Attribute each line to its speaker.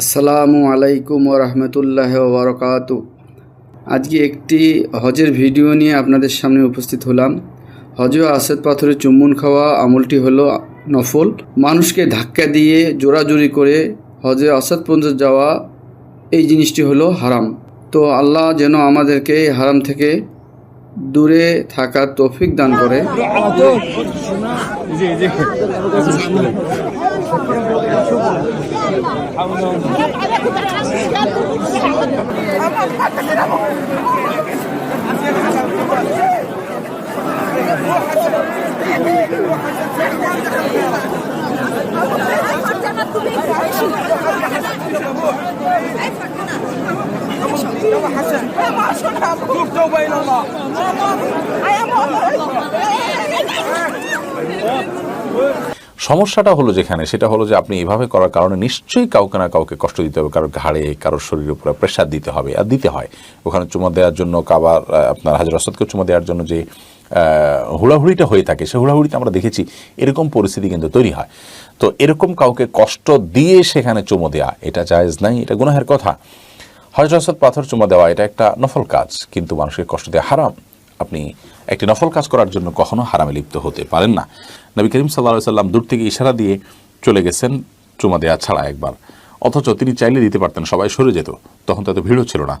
Speaker 1: আসসালামু আলাইকুম রহমতুল্লাহ বারকাত আজকে একটি হজের ভিডিও নিয়ে আপনাদের সামনে উপস্থিত হলাম। হজ ও আসাদ পাথরের চুম্বন খাওয়া আমলটি হলো নফল। মানুষকে ধাক্কা দিয়ে জোরাজুরি করে হজে আসাদ পর্যন্ত যাওয়া এই জিনিসটি হলো হারাম। তো আল্লাহ যেন আমাদেরকে হারাম থেকে দূরে থাকার তৌফিক দান করে।
Speaker 2: সমস্যাটা হলো যেখানে, সেটা হলো যে আপনি এভাবে করার কারণে নিশ্চয়ই কাউকে না কাউকে কষ্ট দিতে হবে, কারোর ঘাড়ে, কারোর শরীরের উপরে প্রেশার দিতে হবে, আর দিতে হয়। ওখানে চুমা দেওয়ার জন্য কাবার আপনার হাজার অসদকে চুমা দেওয়ার জন্য যে হুড়াহুড়িটা হয়ে থাকে, সে হুড়াহুড়িতে আমরা দেখেছি এরকম পরিস্থিতি কিন্তু তৈরি হয়। তো এরকম কাউকে কষ্ট দিয়ে সেখানে চুমো দেওয়া এটা জায়েজ নাই, এটা গুনাহের কথা। হজরত পাথর চুমা দেওয়া এটা একটা নফল কাজ, কিন্তু মানুষকে কষ্ট দেওয়া হারাম। আপনি একটি নফল কাজ করার জন্য কখনো হারামে লিপ্ত হতে পারেন না। নবী করিম সাল্লা সাল্লাম দূর থেকে ইশারা দিয়ে চলে গেছেন চুমা দেওয়া ছাড়া একবার। অথচ তিনি চাইলে দিতে পারতেন, সবাই সরে যেত, তখন তো এত ভিড়ও ছিল না।